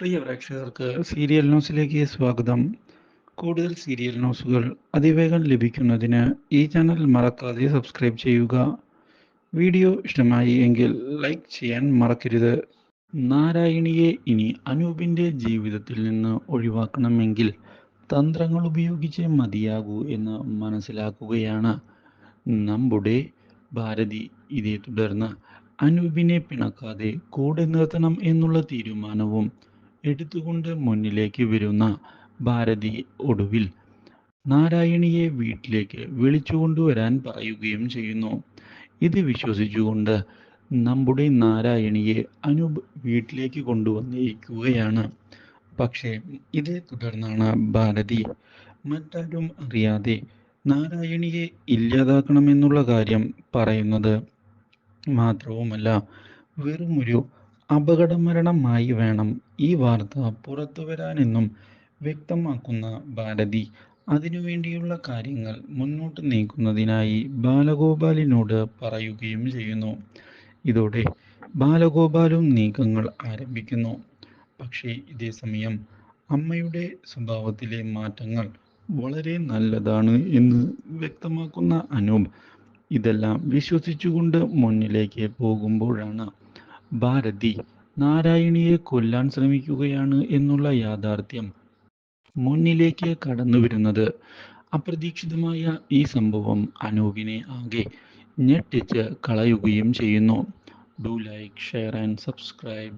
പ്രിയ പ്രേക്ഷകർക്ക് സീരിയൽ ന്യൂസിലേക്ക് സ്വാഗതം. കൂടുതൽ സീരിയൽ ന്യൂസുകൾ അതിവേഗം ലഭിക്കുന്നതിന് ഈ ചാനൽ മറക്കാതെ സബ്സ്ക്രൈബ് ചെയ്യുക. വീഡിയോ ഇഷ്ടമായി എങ്കിൽ ലൈക്ക് ചെയ്യാൻ മറക്കരുത്. നാരായണിയെ ഇനി അനൂപിന്റെ ജീവിതത്തിൽ നിന്ന് ഒഴിവാക്കണമെങ്കിൽ തന്ത്രങ്ങൾ ഉപയോഗിച്ച് മതിയാകൂ എന്ന് മനസ്സിലാക്കുകയാണ്. നമ്മുടെ ഭാരതി ഇതേ തുടർന്ന് അനൂപിനെ പിണക്കാതെ കൂടെ നിർത്തണം എന്നുള്ള തീരുമാനവും എടുത്തുകൊണ്ട് മുന്നിലേക്ക് വരുന്ന ഭാരതി ഒടുവിൽ നാരായണിയെ വീട്ടിലേക്ക് വിളിച്ചു കൊണ്ടുവരാൻ പറയുകയും ചെയ്യുന്നു. ഇത് വിശ്വസിച്ചുകൊണ്ട് നമ്മുടെ നാരായണിയെ അനൂപ് വീട്ടിലേക്ക് കൊണ്ടുവന്നിരിക്കുകയാണ് പക്ഷേ ഇതേ തുടർന്നാണ് ഭാരതി മറ്റാരും അറിയാതെ നാരായണിയെ ഇല്ലാതാക്കണമെന്നുള്ള കാര്യം പറയുന്നത് മാത്രവുമല്ല വെറുമൊരു അപകടമരണമായി വേണം ഈ വാർത്ത പുറത്തു വരാനെന്നും വ്യക്തമാക്കുന്ന ഭാരതി. അതിനുവേണ്ടിയുള്ള കാര്യങ്ങൾ മുന്നോട്ട് നീക്കുന്നതിനായി ബാലഗോപാലിനോട് പറയുകയും ചെയ്യുന്നു. ഇതോടെ ബാലഗോപാലും നീക്കങ്ങൾ ആരംഭിക്കുന്നു. പക്ഷേ ഇതേ സമയം അമ്മയുടെ സ്വഭാവത്തിലെ മാറ്റങ്ങൾ വളരെ നല്ലതാണ് എന്ന് വ്യക്തമാക്കുന്ന അനൂപ്. ഇതെല്ലാം വിശ്വസിച്ചുകൊണ്ട് മുന്നിലേക്ക് പോകുമ്പോഴാണ് ഭാരതി നാരായണിയെ കൊല്ലാൻ ശ്രമിക്കുകയാണ് എന്നുള്ള യാഥാർത്ഥ്യം മുന്നിലേക്ക് കടന്നു വരുന്നത്. അപ്രതീക്ഷിതമായ ഈ സംഭവം അനൂപിനെ ആകെ ഞെട്ടിച്ച് കളയുകയും ചെയ്യുന്നു. Do like share and subscribe